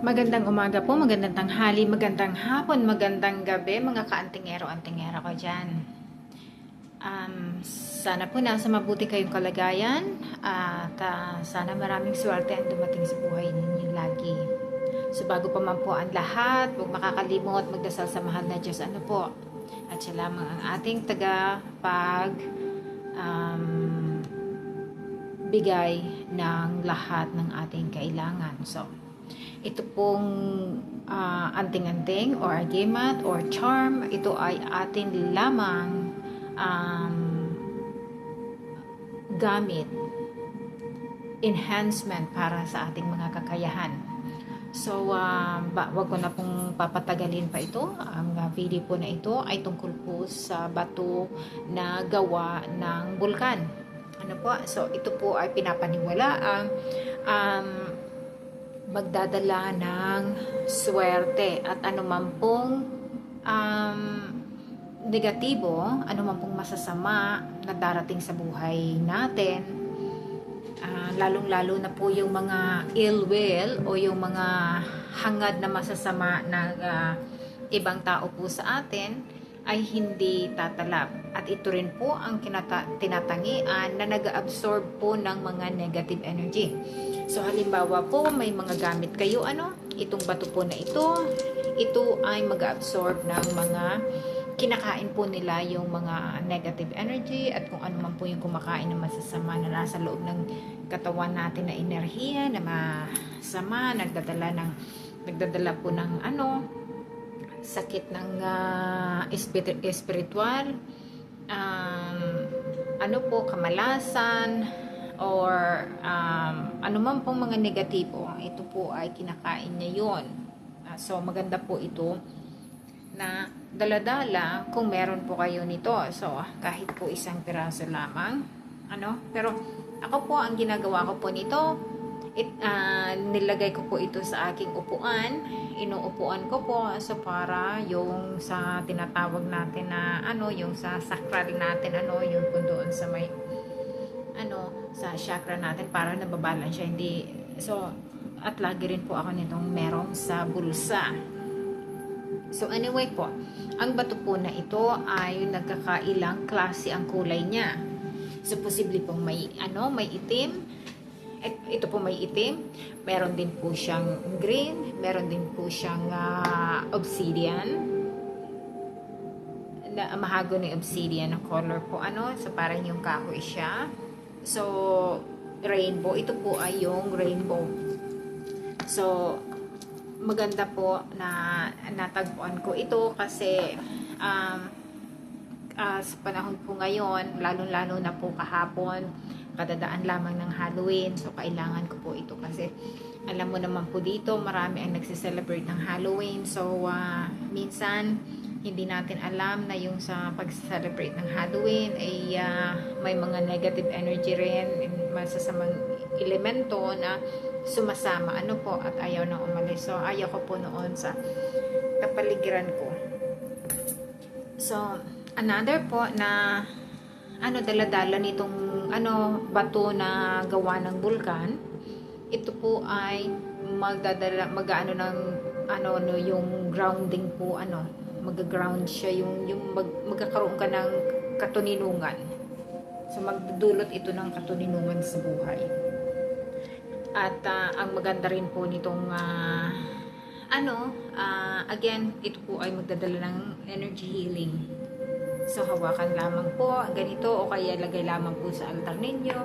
Magandang umaga po, magandang tanghali, magandang hapon, magandang gabi, mga kaantingero-antingera ko dyan. Um, sana po nasa mabuti kayong kalagayan at ah, sana maraming swerte ang dumating sa buhay ninyo lagi. So bago pa man po ang lahat, huwag makakalimot, magdasal sa mahal na Diyos. Ano po? At siya lamang ang ating taga pag um, bigay ng lahat ng ating kailangan. So, ito pong ah, anting-anting or agimat or charm, ito ay atin lamang um, gamit enhancement para sa ating mga kakayahan. So, ah, ba, wag ko na pong papatagalin pa ito. Ang ah, video po na ito ay tungkol po sa bato na gawa ng bulkan. Ano po? So, ito po ay pinapaniwala ang um, magdadala ng swerte at anuman pong um, negatibo, anuman pong masasama na darating sa buhay natin, ah, lalong-lalo na po yung mga ill will o yung mga hangad na masasama ng ah, ibang tao po sa atin ay hindi tatalab. At ito rin po ang kinata- tinatangian na nag-absorb po ng mga negative energy. So halimbawa po may mga gamit kayo ano, itong bato po na ito, ito ay mag-absorb ng mga kinakain po nila yung mga negative energy at kung ano man po yung kumakain na masasama na nasa loob ng katawan natin na enerhiya na masama, nagdadala ng nagdadala po ng ano sakit ng ah, espir- espiritual um, ano po kamalasan or um, ano man pong mga negatibo ito po ay kinakain niya yon Ah, so maganda po ito na daladala kung meron po kayo nito. So, kahit po isang piraso lamang. Ano? Pero, ako po, ang ginagawa ko po nito, it, ah, nilagay ko po ito sa aking upuan. Inuupuan ko po so para yung sa tinatawag natin na ano, yung sa sacral natin, ano, yung kung doon sa may ano, sa chakra natin para nababalance siya. Hindi, so, at lagi rin po ako nitong merong sa bulsa. So anyway po, ang bato po na ito ay nagkakailang klase ang kulay niya. So posible pong may ano, may itim. Et- Ito po may itim. Meron din po siyang green, meron din po siyang ah, obsidian. Na mahagony obsidian na color po ano, so parang yung kahoy siya. So rainbow, ito po ay yung rainbow. So maganda po na natagpuan ko ito kasi um, ah, sa panahon po ngayon, lalo-lalo na po kahapon, kadadaan lamang ng Halloween. So, kailangan ko po ito kasi alam mo naman po dito, marami ang nagsiselebrate ng Halloween. So, ah, minsan, hindi natin alam na yung sa pag-celebrate ng Halloween ay ah, may mga negative energy rin, masasamang elemento na sumasama ano po at ayaw na umalis. So ayaw ko po noon sa kapaligiran ko. So another po na ano daladala nitong ano bato na gawa ng bulkan. Ito po ay magdadala mag-ano ng ano no yung grounding po ano mag-ground siya yung yung mag, magkakaroon ka ng katuninungan. So magdudulot ito ng katuninungan sa buhay. At ah, ang maganda rin po nitong ah, ano, ah, again, ito po ay magdadala ng energy healing. So hawakan lamang po ganito o kaya lagay lamang po sa altar ninyo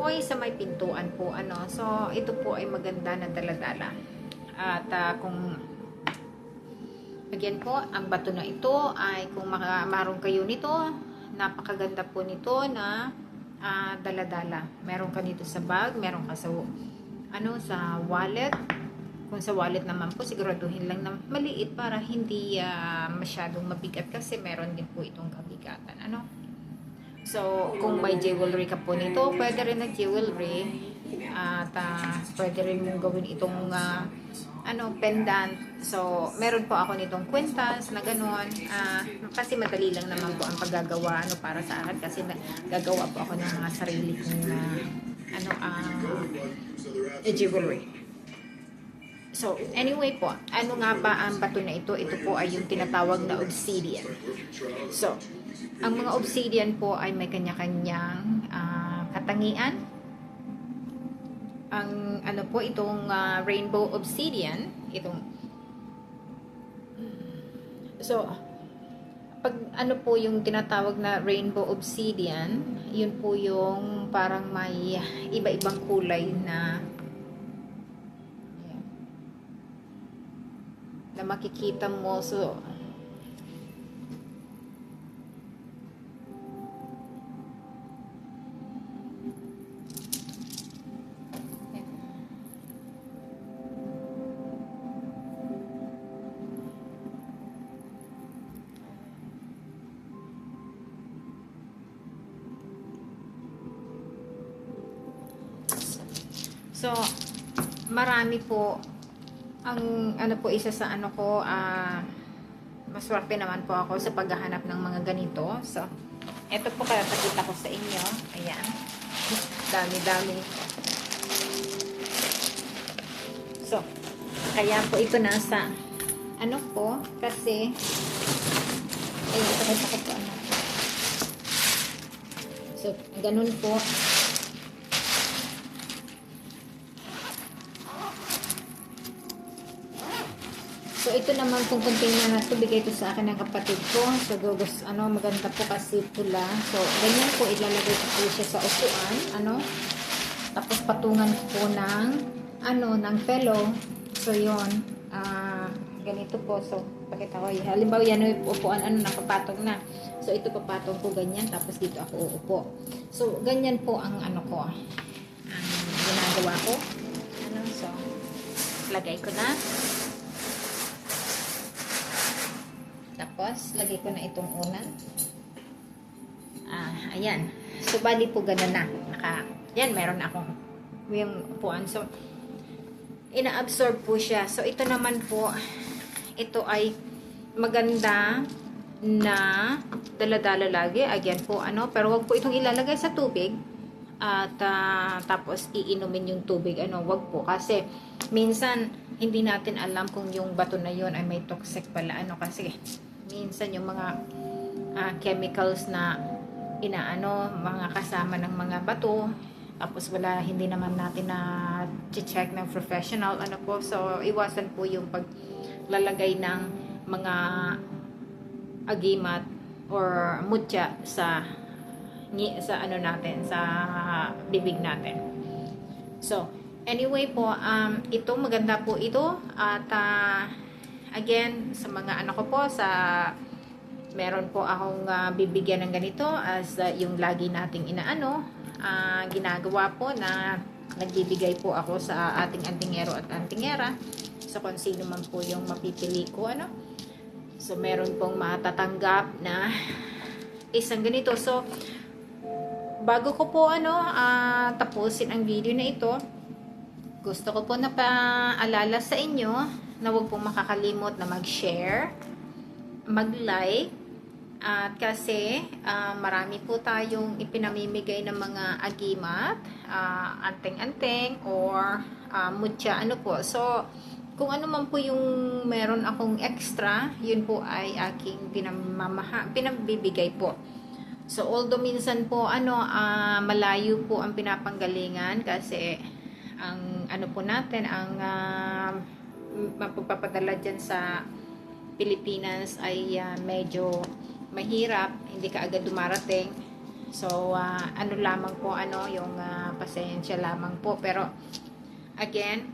o sa may pintuan po ano. So ito po ay maganda na daladala. At ah, kung again po, ang bato na ito ay kung maroon kayo nito, napakaganda po nito na ah, dala-dala. Meron ka nito sa bag, meron ka sa ano sa wallet. Kung sa wallet naman po, siguraduhin lang na maliit para hindi ah, masyadong mabigat kasi meron din po itong kabigatan. Ano? So, kung may jewelry ka po nito, pwede rin na jewelry. At ah, pwede rin mong gawin itong ah, ano, pendant. So, meron po ako nitong kwintas na gano'n. Ah, kasi madali lang naman po ang paggagawa ano, para sa akin kasi gagawa po ako ng mga sarili kong ah, ano, ah, eh, jewelry. So, anyway po, ano nga ba ang bato na ito? Ito po ay yung tinatawag na obsidian. So, ang mga obsidian po ay may kanya-kanyang ah, katangian. Ang ano po itong ah, rainbow obsidian, itong So, pag ano po yung tinatawag na rainbow obsidian, yun po yung parang may iba-ibang kulay na na makikita mo. So So, marami po ang ano po isa sa ano ko ah maswerte naman po ako sa paghahanap ng mga ganito. So, eto po kaya pakita ko sa inyo. Ayan. Dami-dami. So, kaya po ito nasa ano po kasi ayun, pakita ko po ano. So, ganun po. So, ito naman pong container na ito, bigay ito sa akin ng kapatid ko. So, gugos, ano, maganda po kasi pula. So, ganyan po, ilalagay ko po siya sa upuan, ano. Tapos, patungan ko po ng, ano, ng pelo. So, yon ah, ganito po. So, pakita ko, halimbawa, yan yung upuan, ano, nakapatong na. So, ito papatong ko ganyan, tapos dito ako uupo. So, ganyan po ang, ano ko, ang ginagawa ko. Ano, so, lagay ko na. Tapos, lagay ko na itong una. Ah, ayan. So, bali po ganun na. Naka, yan, meron na akong yung upuan. So, ina-absorb po siya. So, ito naman po, ito ay maganda na dala-dala lagi. Again po, ano, pero wag po itong ilalagay sa tubig. At ah, tapos iinumin yung tubig. Ano, wag po. Kasi, minsan, hindi natin alam kung yung bato na yon ay may toxic pala. Ano, kasi, minsan yung mga ah, chemicals na inaano, mga kasama ng mga bato, tapos wala, hindi naman natin na check ng professional, ano po, so iwasan po yung paglalagay ng mga agimat or mutya sa sa ano natin, sa bibig natin. So, anyway po, um, ito maganda po ito at ah, again, sa mga ano ko po, sa meron po akong ah, bibigyan ng ganito as ah, yung lagi nating inaano, ah, ginagawa po na nagbibigay po ako sa ating antingero at antingera. So, kung sino man po yung mapipili ko, ano. So, meron pong matatanggap na isang ganito. So, bago ko po ano, ah, tapusin ang video na ito, gusto ko po na paalala sa inyo na huwag pong makakalimot na mag-share, mag-like, at kasi ah, marami po tayong ipinamimigay ng mga agimat, ah, anteng-anteng, or ah, mutya, ano po. So, kung ano man po yung meron akong extra, yun po ay aking pinamamaha, pinabibigay po. So, although minsan po, ano, ah, malayo po ang pinapanggalingan kasi ang ano po natin, ang uh, mapagpapadala dyan sa Pilipinas ay ah, medyo mahirap, hindi ka agad dumarating. So, ah, ano lamang po, ano, yung ah, pasensya lamang po. Pero, again,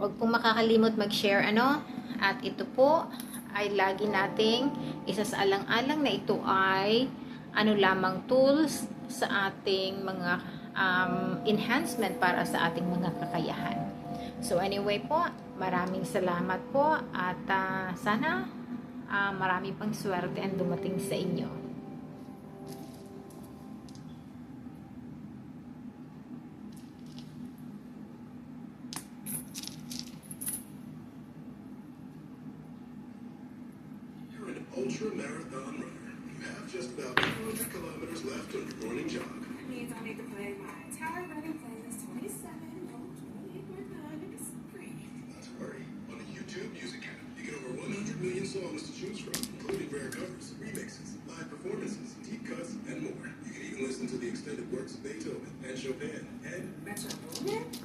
wag pong makakalimot mag-share, ano, at ito po ay lagi nating isa sa alang-alang na ito ay ano lamang tools sa ating mga um, enhancement para sa ating mga kakayahan. So anyway po, maraming salamat po at ah, sana ah, marami pang swerte ang dumating sa inyo. You're an ultra marathon runner. You have just about 200 kilometers left on your morning jog. That means I need to play songs to choose from, including rare covers, remixes, live performances, deep cuts, and more. You can even listen to the extended works of Beethoven and Chopin and a